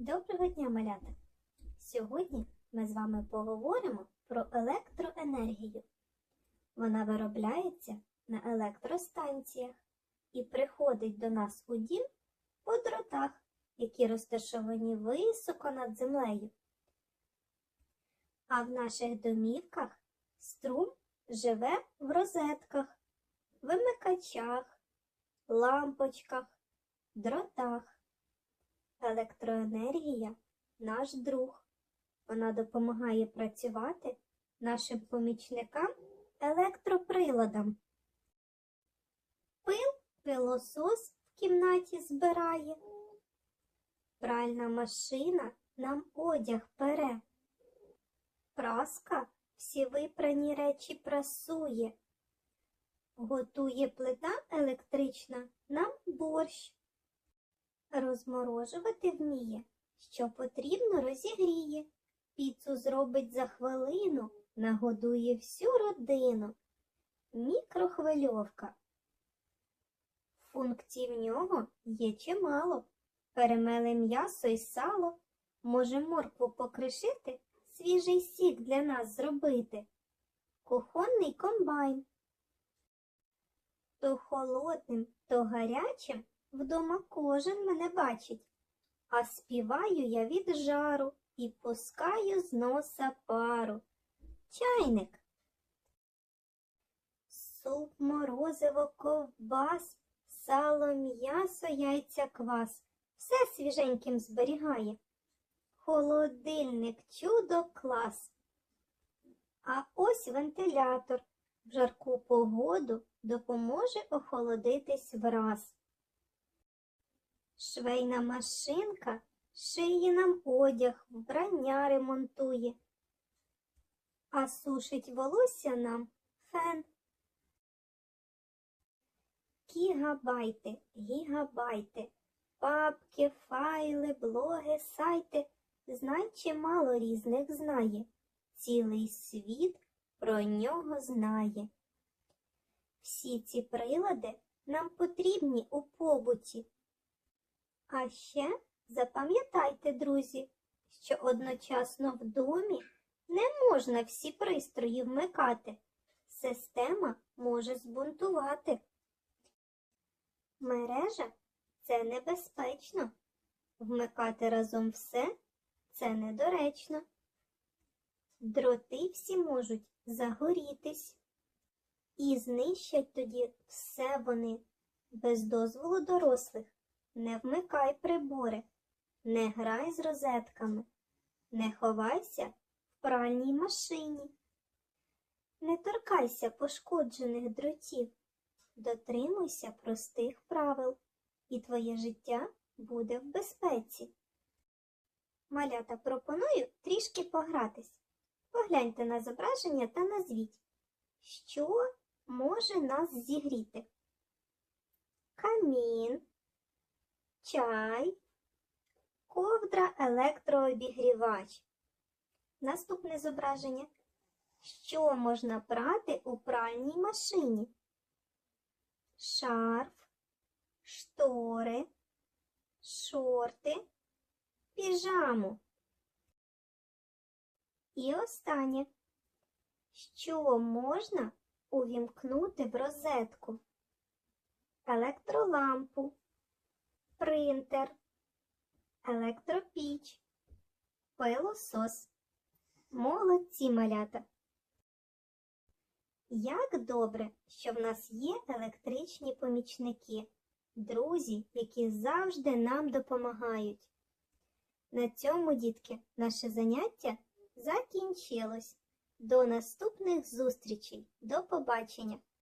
Доброго дня, малята! Сьогодні ми з вами поговоримо про електроенергію. Вона виробляється на електростанціях і приходить до нас у дім по дротах, які розташовані високо над землею. А в наших домівках струм живе в розетках, вимикачах, лампочках, дротах. Електроенергія наш друг. Вона допомагає працювати нашим помічникам електроприладам. Пил пилосос в кімнаті збирає. Пральна машина нам одяг пере. Праска всі випрані речі прасує. Готує плита електрична нам борщ. Розморожувати вміє, що потрібно розігріє. Піцу зробить за хвилину, нагодує всю родину. Мікрохвильовка. Функцій в нього є чимало. Перемеле м'ясо і сало, може моркву покришити, свіжий сік для нас зробити. Кухонний комбайн. То холодним, то гарячим Вдома кожен мене бачить, а співаю я від жару і пускаю з носа пару. Чайник. Суп, морозиво, ковбас, сало, м'ясо, яйця, квас. Все свіженьким зберігає. Холодильник чудо клас. А ось вентилятор в жарку погоду допоможе охолодитись враз. Швейна машинка шиє нам одяг, вбрання ремонтує, а сушить волосся нам фен. Гігабайти, гігабайти, папки, файли, блоги, сайти. Знай чимало різних знає. Цілий світ про нього знає. Всі ці прилади нам потрібні у побуті. А ще запам'ятайте, друзі, що одночасно в домі не можна всі пристрої вмикати. Система може збунтувати. Мережа це небезпечно. Вмикати разом все це недоречно. Дроти всі можуть загорітись. І знищать тоді все вони без дозволу дорослих. Не вмикай прибори, не грай з розетками, не ховайся в пральній машині. Не торкайся пошкоджених дротів, дотримуйся простих правил, і твоє життя буде в безпеці. Малята пропоную трішки погратись. Погляньте на зображення та назвіть, що може нас зігріти. Камін чай, ковдра електрообігрівач. Наступне зображення. Що можна прати у пральній машині? Шарф, штори, шорти, піжаму. І останнє. Що можна увімкнути в розетку? Електролампу принтер, електропіч, пилосос. Молодці малята. Як добре, що в нас є електричні помічники, друзі, які завжди нам допомагають. На цьому, дітки, наше заняття закінчилось. До наступних зустрічей. До побачення!